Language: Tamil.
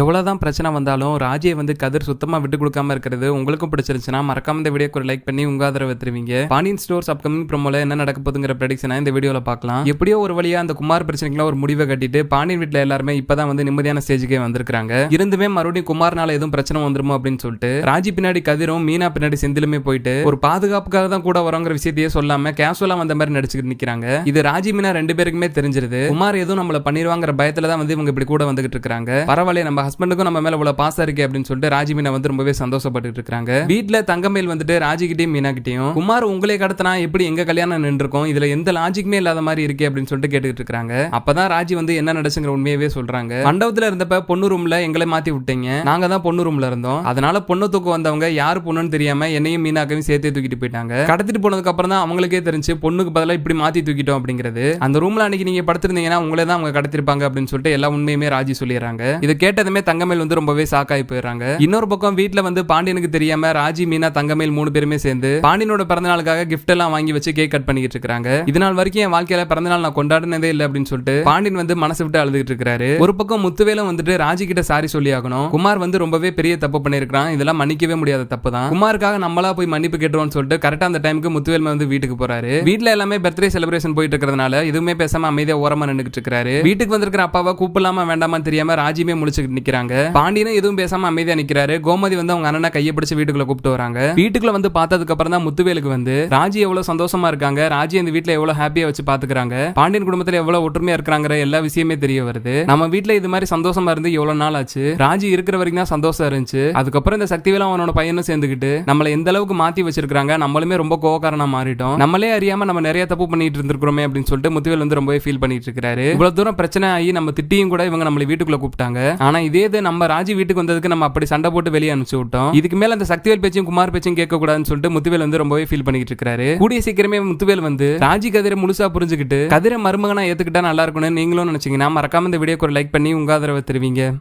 எவ்வளோதான் பிரச்சனை வந்தாலும் ராஜியை வந்து கதிர் சுத்தமாக விட்டு கொடுக்காம இருக்கிறது உங்களுக்கும் பிடிச்சிருச்சுன்னா மறக்காம இந்த வீடியோக்கு ஒரு லைக் பண்ணி உங்க ஆதரவு தருவீங்க. பாண்டியன் ஸ்டோர்ஸ் அப்கமிங் ப்ரோமோல என்ன நடக்க போகுதுங்கிற ப்ரெடிக்ஷனை இந்த வீடியோவில் பார்க்கலாம். எப்படியோ ஒரு வழியா அந்த குமார் பிரச்சனைக்குலாம் ஒரு முடிவை கட்டிட்டு பாண்டியன் வீட்டில் எல்லாருமே இப்பதான் வந்து நிம்மதியான ஸ்டேஜுக்கே வந்திருக்காங்க இருந்துமே மறுபடியும் குமார்னால எதுவும் பிரச்சனை வந்துருமோ அப்படின்னு சொல்லிட்டு ராஜி பின்னாடி கதிரும் மீனா பின்னாடி செந்திலுமே போயிட்டு ஒரு பாதுகாப்புக்காக தான் கூட வரோங்கிற விஷயத்தையே சொல்லாம கேஷுவலா வந்த மாதிரி நடிச்சுக்கிட்டு நிக்கிறாங்க. இது ராஜி மீனா ரெண்டு பேருக்குமே தெரிஞ்சிருது. குமார் எதுவும் நம்மள பண்ணிடுவாங்கிற பயத்துல தான் வந்து இவங்க இப்படி கூட வந்துகிட்டு இருக்காங்க. பரவாயில்ல நம்ம ஹஸ்பண்டுக்கும் நம்ம மேல இவ்வளவு பாசம் இருக்கு அப்படின்னு சொல்லிட்டு ராஜி மீனா வந்து ரொம்பவே சந்தோஷப்பட்டு இருக்காங்க. வீட்டுல தங்கமேல் வந்துட்டு ராஜி கிட்டயும் மீனா குமார் உங்களே கடத்தினா எப்படி எங்க கல்யாணம் நின்றுருக்கோம்? இதுல எந்த லாஜிக்குமே இல்லாத மாதிரி இருக்கே அப்படின்னு சொல்லிட்டு கேட்டுக்கிட்டு இருக்காங்க. அப்பதான் ராஜி வந்து என்ன நடச்சுங்கிற உண்மையவே சொல்றாங்க. மண்டபத்துல இருந்தப்ப பொண்ணு ரூம்ல எங்களை மாத்தி விட்டீங்க. நாங்க தான் பொண்ணு ரூம்ல இருந்தோம். அதனால பொண்ணு தூக்கு வந்தவங்க யாரு பொண்ணுன்னு தெரியாம என்னையும் மீனாக்கையும் சேர்த்தே தூக்கிட்டு போயிட்டாங்க. கடத்திட்டு போனதுக்கு அப்புறம் தான் அவங்களுக்கே தெரிஞ்சு பொண்ணுக்கு பதிலாக இப்படி மாத்தி தூக்கிட்டோம் அப்படிங்கிறது. அந்த ரூம்ல அன்னைக்கு நீங்க படுத்திருந்தீங்கன்னா உங்களே தான் அவங்க கடத்திருப்பாங்க அப்படின்னு சொல்லிட்டு எல்லா உண்மையுமே ராஜி சொல்லிடுறாங்க. இதை கேட்டதுமே தங்கமேல் வந்து ரொம்பவே சாக்காய் போயிடுறாங்க. இன்னொரு பக்கம் வீட்டுல வந்து பாண்டியனுக்கு தெரியாம ராஜி மீனா தங்கமேல் மூணு பேருமே சேர்ந்து பாண்டியனோட பிறந்த நாளுக்காக கிஃப்ட் எல்லாம் வாங்கி வச்சு கேக் கட் பண்ணிக்கிட்டு இருக்காங்க இது நாள் வரைக்கும் என் வாழ்க்கையில பிறந்த நாள் நான் கொண்டாடினதே இல்லை அப்படின்னு சொல்லிட்டு பாண்டியன் வந்து மனசு விட்டு அழுதுகிட்டு இருக்காரு ஒரு பக்கம் முத்துவேலும் வந்துட்டு ராஜி கிட்ட சாரி சொல்லி ஆகணும். குமார் வந்து ரொம்பவே பெரிய தப்பு பண்ணிருக்கான் இதெல்லாம் மன்னிக்கவே முடியாத தப்பு தான். குமாருக்காக நம்மளா போய் மன்னிப்பு கேட்டுருவோம்னு சொல்லிட்டு கரெக்டா அந்த டைமுக்கு முத்துவேல் வந்து வீட்டுக்கு போறாரு. வீட்ல எல்லாமே பர்த்டே செலிப்ரேஷன் போயிட்டு இருக்கிறதுனால எதுவுமே பேசாம அமைதியா ஓரமா நின்னுட்டு இருக்காரு வீட்டுக்கு வந்திருக்கிற அப்பாவை கூப்பிடலாமா வேண்டாமான்னு தெரியாம ராஜியுமே முழிச்சுக்கிட்டு நிக்கிறாங்க. பாண்டியனும் எதுவும் பேசாம அமைதியா நிக்கிறாரு. கோமதி வந்து அவங்க அண்ணனை கையை பிடிச்சு வீட்டுக்குள்ள கூப்பிட்டு வராங்க. வீட்டுக்குள்ள வந்து பார்த்ததுக்கு அப்புறம் தான் முத்துவேலுக்கு வந்து ராஜி எவ்வளவு சந்தோஷமா இருக்காங்க? ராஜி இந்த வீட்டுல எவ்வளவு ஹாப்பியா வச்சு பாத்துக்கிறாங்க? பாண்டியன் குடும்பத்துல எவ்வளவு ஒற்றுமையா இருக்கிறாங்கிற எல்லா விஷயமே தெரிய வருது. நம்ம வீட்டுல இது மாதிரி சந்தோஷமா இருந்து எவ்வளவு நாள் ஆச்சு? ராஜி இருக்கிற வரைக்கும் தான் சந்தோஷம் இருந்துச்சு. அதுக்கப்புறம் இந்த சக்திவேலும் அவனோட பையனும் சேர்ந்துக்கிட்டு நம்மள எந்த அளவுக்கு மாத்தி வச்சிருக்காங்க நம்மளுமே ரொம்ப கோவக்காரனா மாறிட்டோம். நம்மளே அறியாம நம்ம நிறைய தப்பு பண்ணிட்டு இருந்திருக்கிறோமே அப்படின்னு சொல்லிட்டு முத்துவேல் வந்து ரொம்பவே ஃபீல் பண்ணிட்டு இருக்காரு இவ்வளவு தூரம் பிரச்சனை ஆகி நம்ம திட்டியும் கூட இவங்க நம்மள வீட்டுக்குள்ள கூப்பிட்டாங்க. ஆனா இதே இது நம்ம ராஜி வீட்டுக்கு வந்ததுக்கு நம்ம அப்படி சண்டை போட்டு வெளியே அனுப்பிச்சு விட்டோம். இதுக்கு மேல அந்த சக்திவேல் பேச்சும் குமார் பேச்சும் கேட்க கூடாதுன்னு சொல்லிட்டு முத்துவேல் வந்து ரொம்பவே ஃபீல் பண்ணிட்டு இருக்காரு. கூடிய சீக்கிரமே முத்துவேல் வந்து ராஜி கதிரை முழுசா புரிஞ்சுக்கிட்டு கதிரை மருமகனா ஏத்துக்கிட்டா நல்லா இருக்கும்னு நீங்களும் நினைச்சீங்கன்னா மறக்காம இந்த வீடியோக்கு ஒரு லைக் பண்ணி உங்க ஆதரவை தருவீங்க.